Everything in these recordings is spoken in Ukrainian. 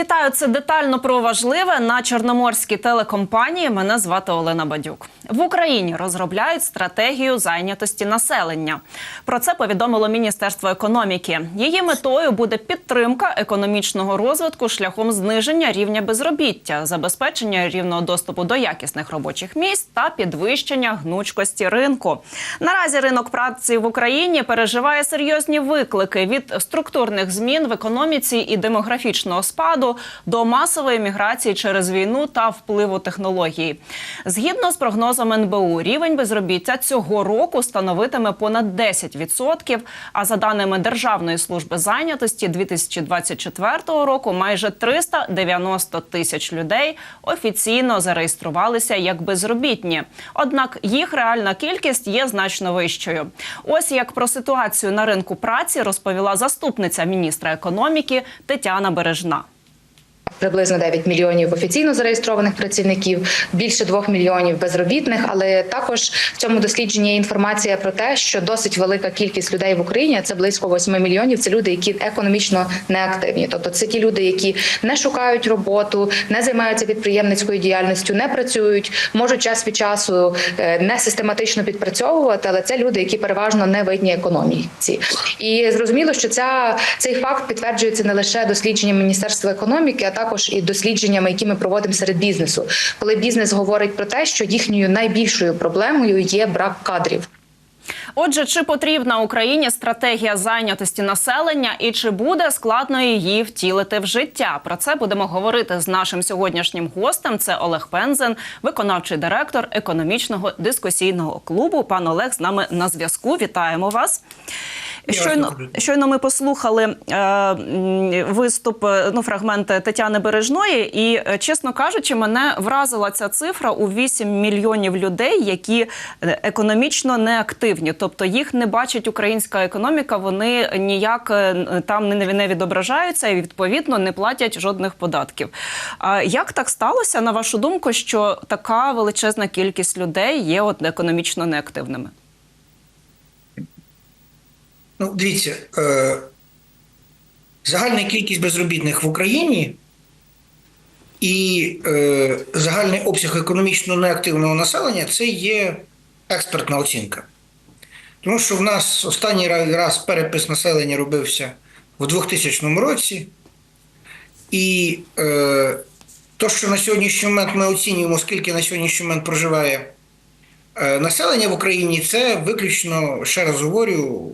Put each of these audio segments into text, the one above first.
Вітаю, це детально про важливе на Чорноморській телекомпанії. Мене звати Олена Бадюк. В Україні розробляють стратегію зайнятості населення. Про це повідомило Міністерство економіки. Її метою буде підтримка економічного розвитку шляхом зниження рівня безробіття, забезпечення рівного доступу до якісних робочих місць та підвищення гнучкості ринку. Наразі ринок праці в Україні переживає серйозні виклики від структурних змін в економіці і демографічного спаду до масової міграції через війну та впливу технологій. Згідно з прогнозом НБУ, рівень безробіття цього року становитиме понад 10%, А за даними Державної служби зайнятості 2024 року, майже 390 тисяч людей офіційно зареєструвалися як безробітні. Однак їх реальна кількість є значно вищою. Ось як про ситуацію на ринку праці розповіла заступниця міністра економіки Тетяна Бережна. Приблизно 9 мільйонів офіційно зареєстрованих працівників, більше 2 мільйонів безробітних. Але також в цьому дослідженні є інформація про те, що досить велика кількість людей в Україні це близько 8 мільйонів. Це люди, які економічно неактивні. Тобто, це ті люди, які не шукають роботу, не займаються підприємницькою діяльністю, не працюють, можуть час від часу е, не систематично підпрацьовувати, але це люди, які переважно не видні економіці. І зрозуміло, що ця цей факт підтверджується не лише дослідженням Міністерства економіки, а також і дослідженнями, які ми проводимо серед бізнесу, коли бізнес говорить про те, що їхньою найбільшою проблемою є брак кадрів. Отже, чи потрібна Україні стратегія зайнятості населення і чи буде складно її втілити в життя? Про це будемо говорити з нашим сьогоднішнім гостем. Це Олег Пензен, виконавчий директор економічного дискусійного клубу. Пан Олег з нами на зв'язку. Вітаємо вас. Щойно щойно ми послухали е, виступ, е, ну фрагмент Тетяни Бережної, і е, чесно кажучи, мене вразила ця цифра у 8 мільйонів людей, які е, економічно неактивні, тобто їх не бачить українська економіка. Вони ніяк там не, не відображаються і відповідно не платять жодних податків. А як так сталося, на вашу думку, що така величезна кількість людей є от економічно неактивними? Ну, дивіться, е, загальна кількість безробітних в Україні і е, загальний обсяг економічно неактивного населення це є експертна оцінка. Тому що в нас останній раз перепис населення робився в 2000 році, і е, то, що на сьогоднішній момент ми оцінюємо, скільки на сьогоднішній момент проживає е, населення в Україні, це виключно, ще раз говорю,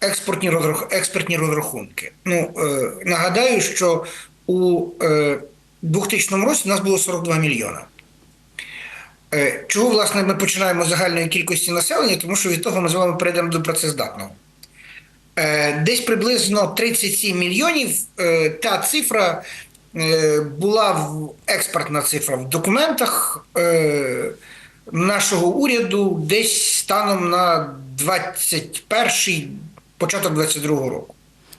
експортні розрах... експертні розрахунки. Ну, е, нагадаю, що у е, 2000 році у нас було 42 мільйона. Е, чого, власне, ми починаємо з загальної кількості населення, тому що від того ми з вами перейдемо до працездатного. Е, десь приблизно 37 мільйонів е, та цифра е, була в експортна цифра в документах е, нашого уряду десь станом на 21 початок 22-го року.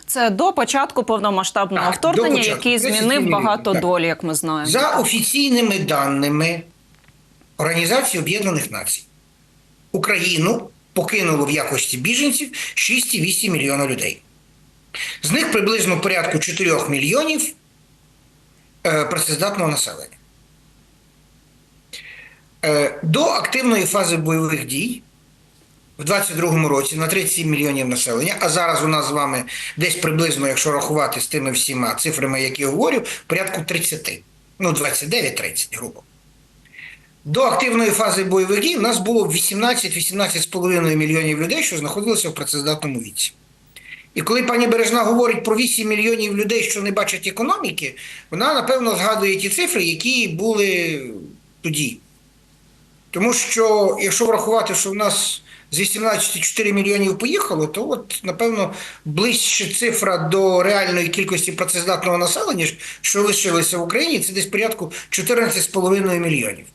Це до початку повномасштабного Так, вторгнення, початку. який змінив багато так. долі, як ми знаємо. За офіційними даними Організації Об'єднаних Націй, Україну покинуло в якості біженців 6,8 мільйона людей. З них приблизно порядку 4 мільйонів е, працездатного населення. Е, до активної фази бойових дій в 22-му році на 37 мільйонів населення, а зараз у нас з вами десь приблизно, якщо рахувати з тими всіма цифрами, які я говорю, порядку 30. Ну, 29-30, грубо. До активної фази бойових дій в нас було 18-18,5 мільйонів людей, що знаходилися в працездатному віці. І коли пані Бережна говорить про 8 мільйонів людей, що не бачать економіки, вона, напевно, згадує ті цифри, які були тоді. Тому що, якщо врахувати, що в нас з 18,4 мільйонів поїхало, то от, напевно, ближче цифра до реальної кількості працездатного населення, що лишилося в Україні, це десь порядку 14,5 мільйонів.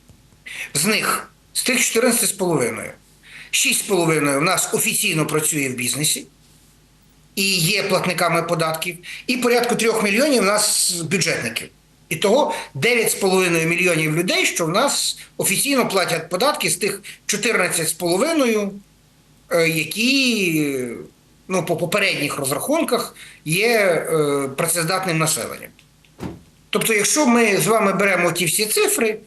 З них, з тих 14,5, 6,5 в нас офіційно працює в бізнесі і є платниками податків, і порядку 3 мільйонів у нас бюджетників. І того 9,5 мільйонів людей, що в нас офіційно платять податки з тих 14,5, е, які ну, по попередніх розрахунках є е, працездатним населенням. Тобто, якщо ми з вами беремо ті всі цифри,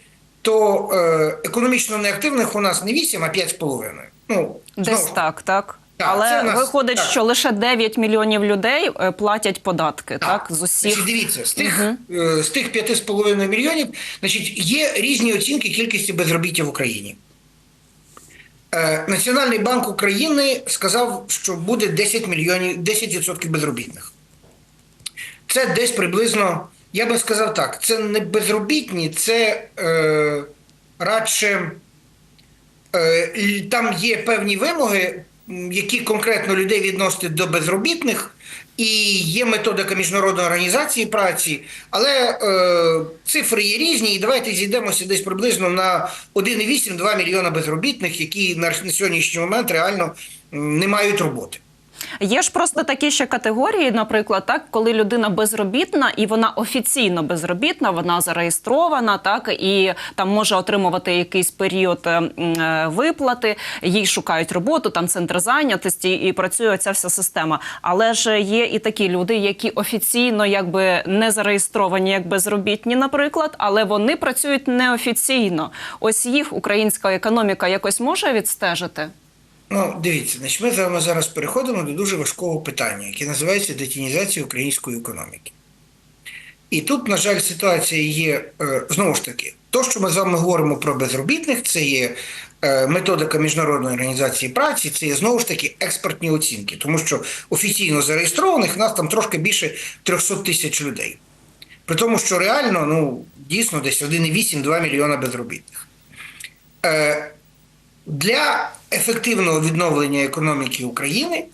то е, економічно неактивних у нас не 8, а 5,5. Ну, Десь так, так. Так, Але нас- виходить, так. що лише 9 мільйонів людей е, платять податки, так, з усіх. Значить, дивіться, з тих, е, з тих 5,5 мільйонів значить, є різні оцінки кількості безробіття в Україні. Е, Національний банк України сказав, що буде 10 мільйонів, 10% безробітних. Це десь приблизно, я би сказав так, це не безробітні, це е, радше е, там є певні вимоги, які конкретно людей відносити до безробітних, і є методика міжнародної організації праці, але е, цифри є різні, і давайте зійдемося десь приблизно на 1,8-2 мільйона безробітних, які на сьогоднішній момент реально не мають роботи. Є ж просто такі ще категорії, наприклад, так, коли людина безробітна і вона офіційно безробітна, вона зареєстрована, так і там може отримувати якийсь період е, е, виплати, їй шукають роботу, там центр зайнятості, і працює ця вся система. Але ж є і такі люди, які офіційно якби не зареєстровані як безробітні, наприклад, але вони працюють неофіційно. Ось їх українська економіка якось може відстежити. Ну, дивіться, значить, ми з вами зараз переходимо до дуже важкого питання, яке називається детінізація української економіки. І тут, на жаль, ситуація є е, знову ж таки, то, що ми з вами говоримо про безробітних, це є е, методика міжнародної організації праці, це є знову ж таки експертні оцінки, тому що офіційно зареєстрованих нас там трошки більше 300 тисяч людей. При тому, що реально, ну, дійсно, десь 1,8-2 мільйона безробітних. Е, для ефективного відновлення економіки України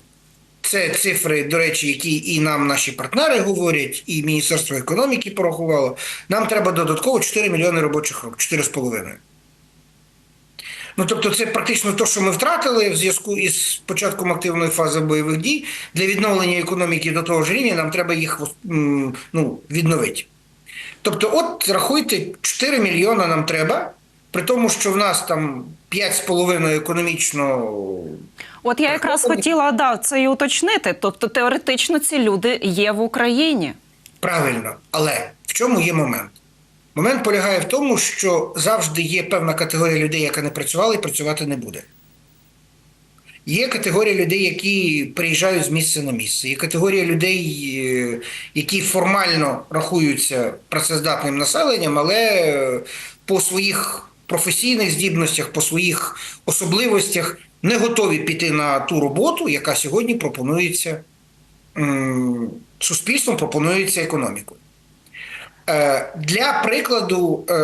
це цифри, до речі, які і нам наші партнери говорять, і Міністерство економіки порахувало. Нам треба додатково 4 мільйони робочих рук, 4,5. Ну, тобто, це практично те, що ми втратили в зв'язку із початком активної фази бойових дій. Для відновлення економіки до того ж рівня нам треба їх ну, відновити. Тобто, от рахуйте, 4 мільйона нам треба, при тому, що в нас там 5,5 економічно. От я якраз хотіла да, це і уточнити. Тобто, теоретично ці люди є в Україні. Правильно, але в чому є момент? Момент полягає в тому, що завжди є певна категорія людей, яка не працювала і працювати не буде. Є категорія людей, які приїжджають з місця на місце. Є категорія людей, е, які формально рахуються працездатним населенням, але е, по своїх професійних здібностях, по своїх особливостях не готові піти на ту роботу, яка сьогодні пропонується суспільством, пропонується економікою. Е, Для прикладу, е,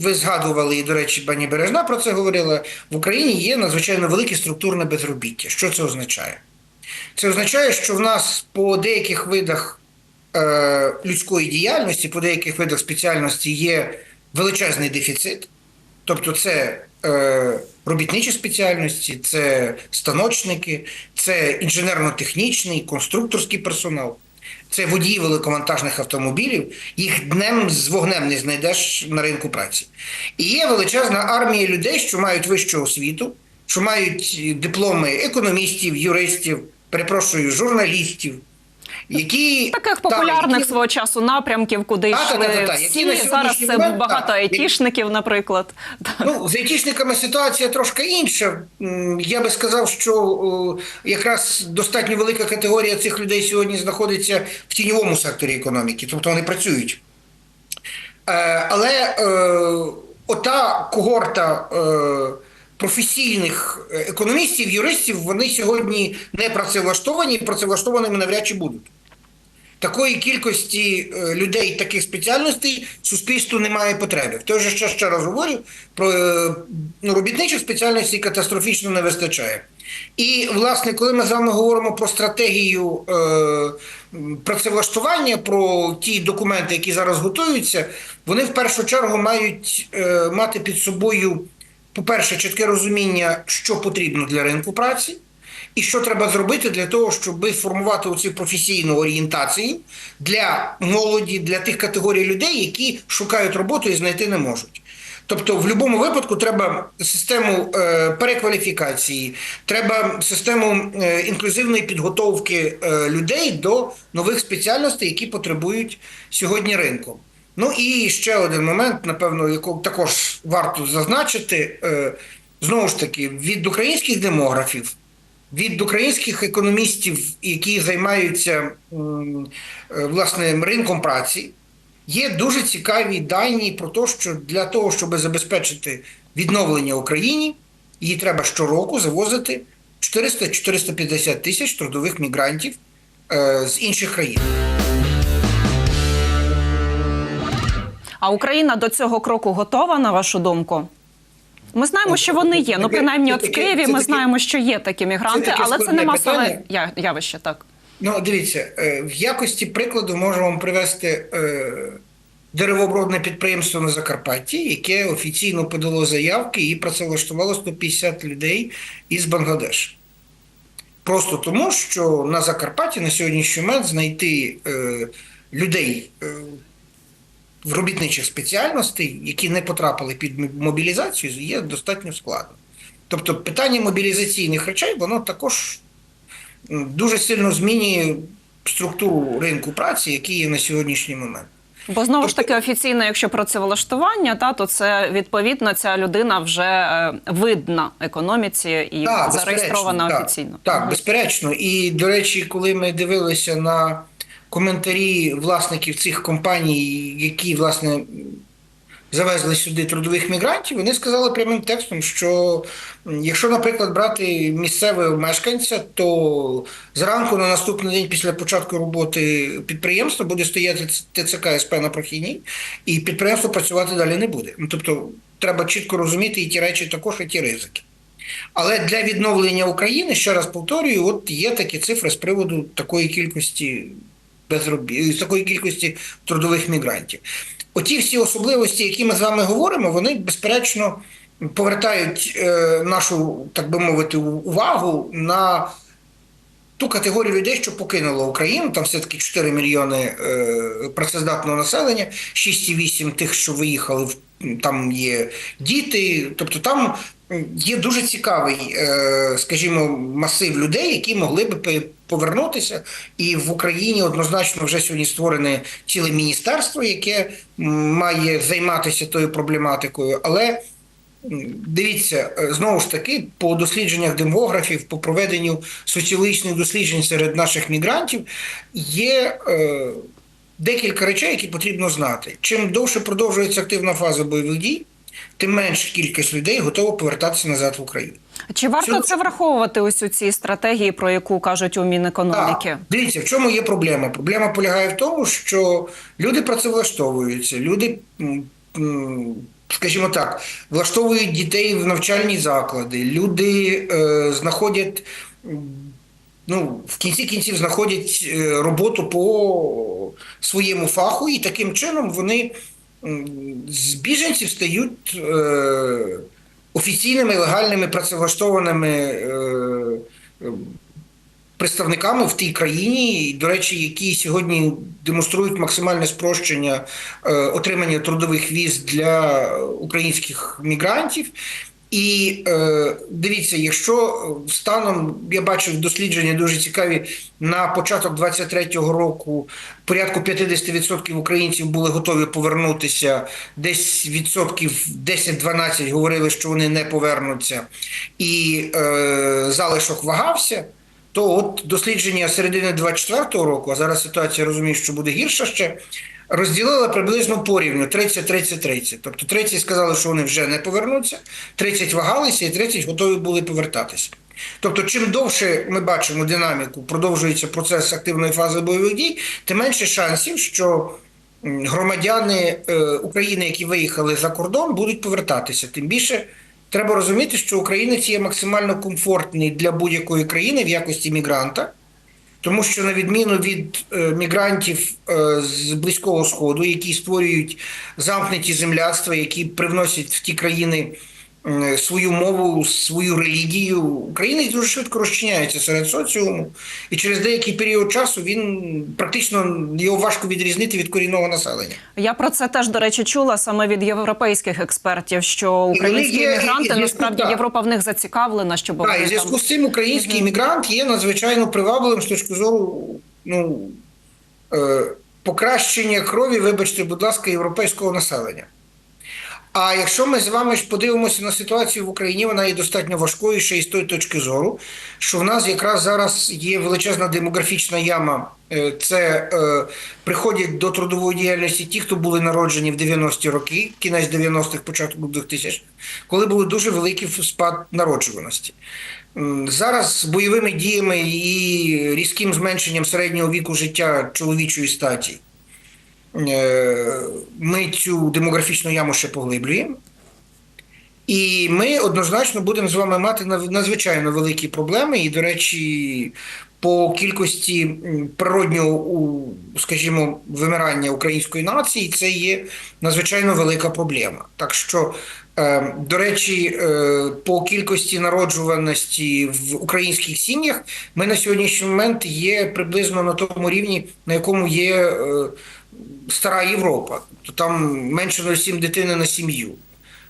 ви згадували, і, до речі, пані Бережна про це говорила. В Україні є надзвичайно велике структурне безробіття. Що це означає? Це означає, що в нас по деяких видах е, людської діяльності, по деяких видах спеціальності є величезний дефіцит. Тобто, це е, робітничі спеціальності, це станочники, це інженерно-технічний, конструкторський персонал. Це водії великовантажних автомобілів, їх днем з вогнем не знайдеш на ринку праці. І є величезна армія людей, що мають вищу освіту, що мають дипломи економістів, юристів, перепрошую, журналістів, які Таких та, популярних які- свого часу напрямків, куди Та, та, йшли та, та, та, які всі. на Зараз це момент, багато так, айтішників, наприклад. Ну, з айтішниками ситуація трошки інша. Я би сказав, що якраз достатньо велика категорія цих людей сьогодні знаходиться в тіньовому секторі економіки, тобто вони працюють. Е, Але е, ота когорта е, професійних економістів, юристів, вони сьогодні не працевлаштовані, і працевлаштованими навряд чи будуть. Такої кількості е, людей таких спеціальностей суспільству немає потреби. В той же час ще раз говорю, про е, ну, робітничих спеціальностей катастрофічно не вистачає. І, власне, коли ми з вами говоримо про стратегію е, працевлаштування, про ті документи, які зараз готуються, вони в першу чергу мають е, мати під собою, по-перше, чітке розуміння, що потрібно для ринку праці. І що треба зробити для того, щоб формувати оцю професійну орієнтацію для молоді, для тих категорій людей, які шукають роботу і знайти не можуть. Тобто, в будь-якому випадку треба систему е, перекваліфікації, треба систему е, інклюзивної підготовки е, людей до нових спеціальностей, які потребують сьогодні ринку. Ну і ще один момент, напевно, якого також варто зазначити. Знову ж таки, від українських демографів, від українських економістів, які займаються е, власне ринком праці, є дуже цікаві дані про те, що для того, щоб забезпечити відновлення Україні, їй треба щороку завозити 400-450 тисяч трудових мігрантів е, з інших країн. А Україна до цього кроку готова, на вашу думку? Ми знаємо, що вони є. Ну, принаймні, от в Києві ми знаємо, що є такі мігранти, але це не масове явище. Так Ну, дивіться, е, в якості прикладу можу вам привести е, деревообробне підприємство на Закарпатті, яке офіційно подало заявки і працевлаштувало 150 людей із Бангладешу. Просто тому, що на Закарпатті на сьогоднішній момент знайти е, людей е, в робітничих спеціальностей, які не потрапили під мобілізацію, є достатньо складно. Тобто питання мобілізаційних речей, воно також дуже сильно змінює структуру ринку праці, який є на сьогоднішній момент. бо знову ж Тобто- таки офіційно, якщо працевлаштування, та то це відповідно ця людина вже е, видна економіці і Так, зареєстрована так. офіційно. Так, Мгм. безперечно. І, до речі, коли ми дивилися на коментарі власників цих компаній, які, власне, завезли сюди трудових мігрантів, вони сказали прямим текстом, що якщо, наприклад, брати місцевого мешканця, то зранку на наступний день після початку роботи підприємства буде стояти ТЦК СП на прохідній, і підприємство працювати далі не буде. Ну, Тобто, треба чітко розуміти і ті речі також, і ті ризики. Але для відновлення України, ще раз повторюю, от є такі цифри з приводу такої кількості безробі... такої кількості трудових мігрантів. Оті всі особливості, які ми з вами говоримо, вони безперечно повертають е, нашу, так би мовити, увагу на ту категорію людей, що покинуло Україну. Там все-таки 4 мільйони е, працездатного населення, 6,8 тих, що виїхали, там є діти. Тобто там є дуже цікавий, е, скажімо, масив людей, які могли пе- повернутися. І в Україні однозначно вже сьогодні створене ціле міністерство, яке має займатися тою проблематикою. Але Дивіться, е, знову ж таки, по дослідженнях демографів, по проведенню соціологічних досліджень серед наших мігрантів є е, декілька речей, які потрібно знати. Чим довше продовжується активна фаза бойових дій, тим менша кількість людей готова повертатися назад в Україну. Чи варто Що- це враховувати ось у цій стратегії, про яку кажуть у Мінекономіки? Так, дивіться, в чому є проблема? Проблема полягає в тому, що люди працевлаштовуються, люди, скажімо так, влаштовують дітей в навчальні заклади, люди е, знаходять. Ну, в кінці кінців знаходять е, роботу по своєму фаху, і таким чином вони з біженців стають е, офіційними легальними працевлаштованими е, е, представниками в тій країні, до речі, які сьогодні демонструють максимальне спрощення е, отримання трудових віз для українських мігрантів. І е, дивіться, якщо станом я бачив дослідження дуже цікаві на початок 23-го року порядку 50% українців були готові повернутися, десь відсотків 10-12 говорили, що вони не повернуться, і е, залишок вагався. То от дослідження середини 24-го року, а зараз ситуація я розумію, що буде гірша ще, розділили приблизно порівню 30-30-30. Тобто 30 сказали, що вони вже не повернуться, 30 вагалися і 30 готові були повертатися. Тобто, чим довше ми бачимо динаміку, продовжується процес активної фази бойових дій, тим менше шансів, що громадяни е, України, які виїхали за кордон, будуть повертатися. Тим більше треба розуміти, що українець є максимально комфортний для будь-якої країни в якості мігранта. Тому що на відміну від е, мігрантів е, з близького сходу, які створюють замкнуті земляцтва, які привносять в ті країни свою мову, свою релігію, українець дуже швидко розчиняється серед соціуму, і через деякий період часу він практично його важко відрізнити від корінного населення. Я про це теж до речі чула саме від європейських експертів, що українські є- і мігранти насправді так. Європа в них зацікавлена, щоб Так, і зв'язку там... з цим український іммігрант є надзвичайно привабливим з точки зору ну, е, покращення крові, вибачте, будь ласка, європейського населення. А якщо ми з вами ж подивимося на ситуацію в Україні, вона є достатньо важкою ще й з тої точки зору, що в нас якраз зараз є величезна демографічна яма. Е, Це е, приходять до трудової діяльності ті, хто були народжені в 90-ті роки, кінець 90-х, початок 2000-х, коли були дуже великий спад народжуваності. Зараз бойовими діями і різким зменшенням середнього віку життя чоловічої статі ми цю демографічну яму ще поглиблюємо. І ми однозначно будемо з вами мати надзвичайно великі проблеми. І, до речі, по кількості природнього, скажімо, вимирання української нації це є надзвичайно велика проблема. Так що, е, до речі, е, по кількості народжуваності в українських сім'ях ми на сьогоднішній момент є приблизно на тому рівні, на якому є е, стара Європа. То там менше 0,7 дитини на сім'ю.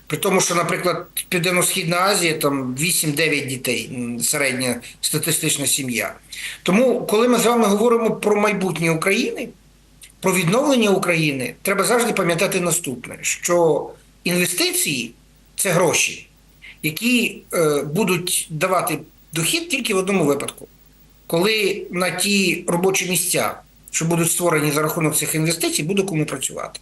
При тому, що, наприклад, Південно-Східна Азія там 8-9 дітей середня статистична сім'я. Тому, коли ми з вами говоримо про майбутнє України, про відновлення України, треба завжди пам'ятати наступне: що інвестиції це гроші, які е, будуть давати дохід тільки в одному випадку, коли на ті робочі місця, що будуть створені за рахунок цих інвестицій, буде кому працювати.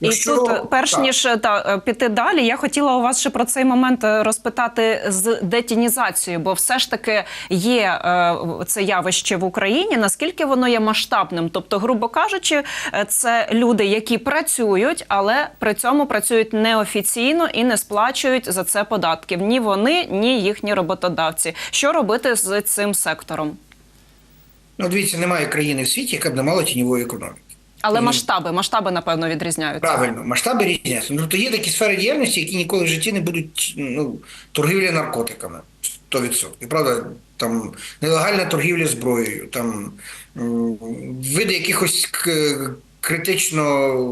І Якщо- тут, перш так. ніж е, та е, піти далі, я хотіла у вас ще про цей момент е, розпитати з детінізацією, бо все ж таки є е, це явище в Україні. Наскільки воно є масштабним? Тобто, грубо кажучи, е, це люди, які працюють, але при цьому працюють неофіційно і не сплачують за це податків. Ні вони, ні їхні роботодавці. Що робити з цим сектором? Ну, дивіться, немає країни в світі, яка б не мала тіньової економіки. Але масштаби, масштаби напевно відрізняються. Правильно, масштаби різняться. Ну, тобто є такі сфери діяльності, які ніколи в житті не будуть ну, торгівля наркотиками 100%. Правда, там нелегальна торгівля зброєю, там види якихось критично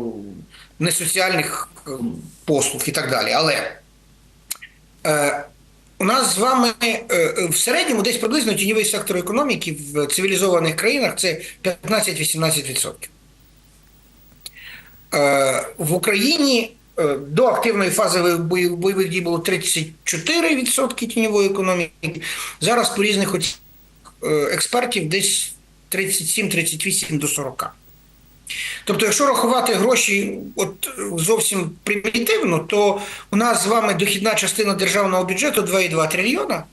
несоціальних е, послуг і так далі. Але е, у нас з вами е, е, в середньому десь приблизно тіньовий сектор економіки в цивілізованих країнах це 15-18%. Е, В Україні е, до активної фази бойових дій було 34% тіньової економіки. Зараз по різних е, експертів десь 37-38 до 40. Тобто, якщо рахувати гроші от зовсім примітивно, то у нас з вами дохідна частина державного бюджету 2,2 трильйона.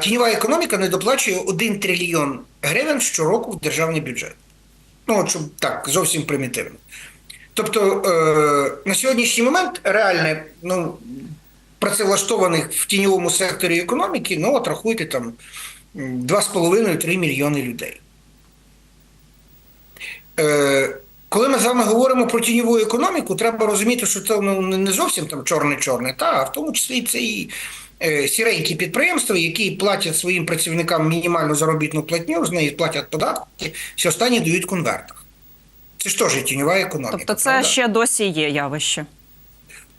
Тіньова економіка не доплачує 1 трильйон гривень щороку в державний бюджет. Ну, щоб так, зовсім примітивно. Тобто е, на сьогоднішній момент реальне ну, працевлаштованих в тіньовому секторі економіки, ну, от рахуйте там 2,5-3 мільйони людей. Е, коли ми з вами говоримо про тіньову економіку, треба розуміти, що це ну, не зовсім там чорне-чорне, та, а в тому числі це і сіренькі підприємства, які платять своїм працівникам мінімальну заробітну платню, з неї платять податки, всі останні дають конвертах. Це ж теж тіньова економіка. Тобто, це правда? ще досі є явище.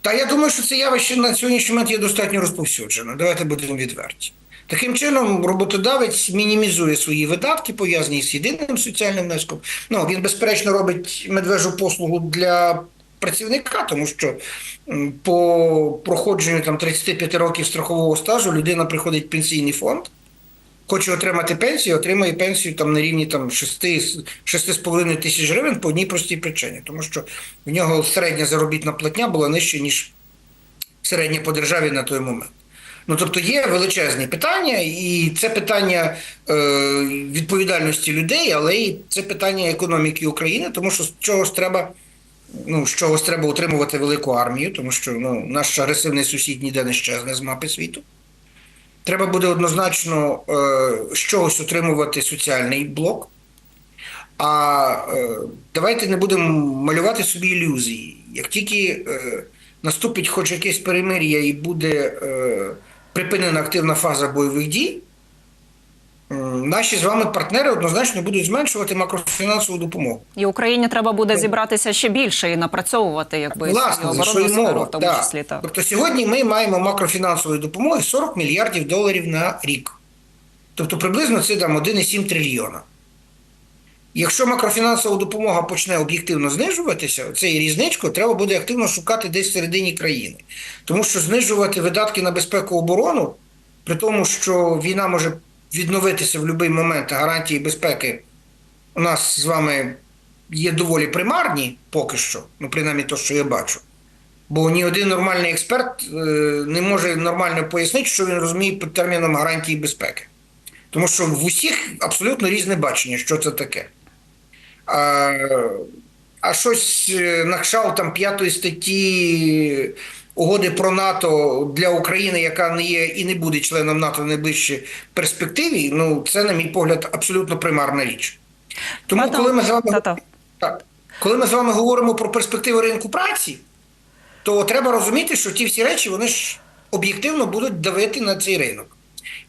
Та я думаю, що це явище на сьогоднішній момент є достатньо розповсюджено. Давайте будемо відверті. Таким чином, роботодавець мінімізує свої видатки, пов'язані з єдиним соціальним внеском. Ну, він, безперечно, робить медвежу послугу для працівника, тому що по проходженню там, 35 років страхового стажу людина приходить в пенсійний фонд, хоче отримати пенсію, отримає пенсію там, на рівні там, 6, 6,5 тисяч гривень по одній простій причині, тому що в нього середня заробітна платня була нижча, ніж середня по державі на той момент. Ну, тобто є величезні питання, і це питання е, відповідальності людей, але і це питання економіки України, тому що з чогось треба, ну, з чогось треба утримувати велику армію, тому що ну, наш агресивний сусід ніде не щезне з мапи світу. Треба буде однозначно е, з утримувати соціальний блок. А е, давайте не будемо малювати собі ілюзії. Як тільки е, наступить хоч якесь перемир'я і буде е, припинена активна фаза бойових дій, наші з вами партнери однозначно будуть зменшувати макрофінансову допомогу. І Україні треба буде зібратися ще більше і напрацьовувати, якби Власне, за що й мова. в тому да. числі так. Тобто сьогодні ми маємо макрофінансової допомоги 40 мільярдів доларів на рік. Тобто приблизно це там 1,7 трильйона. Якщо макрофінансова допомога почне об'єктивно знижуватися, цей різничку треба буде активно шукати десь в середині країни. Тому що знижувати видатки на безпеку оборону, при тому, що війна може відновитися в будь-який момент, гарантії безпеки у нас з вами є доволі примарні поки що, ну принаймні то, що я бачу. Бо ні один нормальний експерт е, не може нормально пояснити, що він розуміє під терміном гарантії безпеки. Тому що в усіх абсолютно різне бачення, що це таке. А, а щось е, на кшалт там п'ятої статті угоди про НАТО для України, яка не є і не буде членом НАТО в найближчій перспективі, ну це, на мій погляд, абсолютно примарна річ. Тому, Пане коли ми з вами Та-та. так. Коли ми з вами говоримо про перспективи ринку праці, то треба розуміти, що ті всі речі вони ж об'єктивно будуть давити на цей ринок.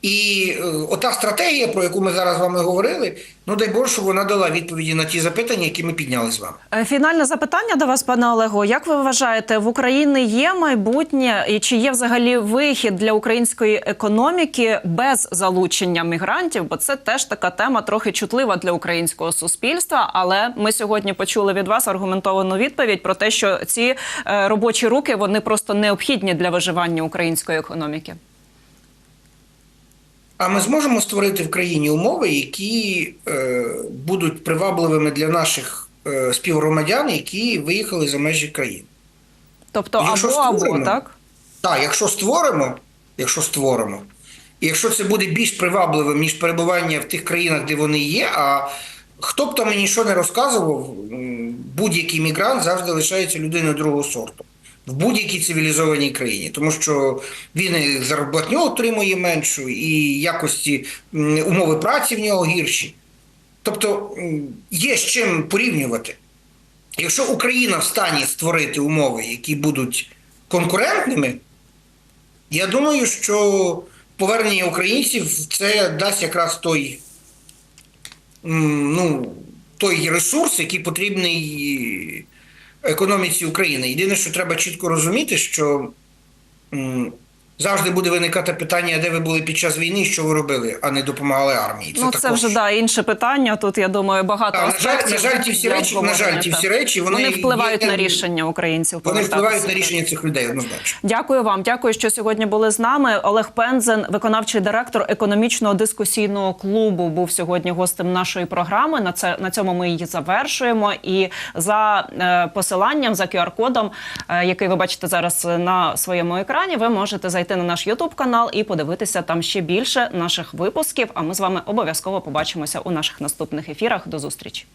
І е, ота стратегія, про яку ми зараз з вами говорили, ну дай Боже, щоб вона дала відповіді на ті запитання, які ми підняли з вами. Е, Фінальне запитання до вас, пане Олего. Як ви вважаєте, в Україні є майбутнє і чи є взагалі вихід для української економіки без залучення мігрантів? Бо це теж така тема трохи чутлива для українського суспільства. Але ми сьогодні почули від вас аргументовану відповідь про те, що ці е, робочі руки вони просто необхідні для виживання української економіки. А ми зможемо створити в країні умови, які е, будуть привабливими для наших е, співгромадян, які виїхали за межі країни. Тобто, Якщо або або так. Так, якщо створимо, якщо створимо, і якщо це буде більш привабливим, ніж перебування в тих країнах, де вони є, а хто б там мені що не розказував, будь-який мігрант завжди лишається людиною другого сорту в будь-якій цивілізованій країні, тому що він зарплатню отримує меншу, і якості умови праці в нього гірші. Тобто є з чим порівнювати. Якщо Україна в стані створити умови, які будуть конкурентними, я думаю, що повернення українців це дасть якраз той, ну, той ресурс, який потрібний економіці України. Єдине, що треба чітко розуміти, що завжди буде виникати питання, де ви були під час війни, що ви робили, а не допомагали армії. ну це також- вже да інше питання. Тут я думаю, багато Так, на жаль, на жаль, ті всі речі, на жаль, ті всі речі, вони, впливають є- на рішення українців. Вони впливають на рішення цих людей однозначно. Дякую вам. Дякую, що сьогодні були з нами. Олег Пензен, виконавчий директор економічного дискусійного клубу, був сьогодні гостем нашої програми. На це на цьому ми її завершуємо. І за е, посиланням за QR-кодом, е, який ви бачите зараз на своєму екрані, ви можете зайти на наш Ютуб канал і подивитися там ще більше наших випусків. А ми з вами обов'язково побачимося у наших наступних ефірах. До зустрічі.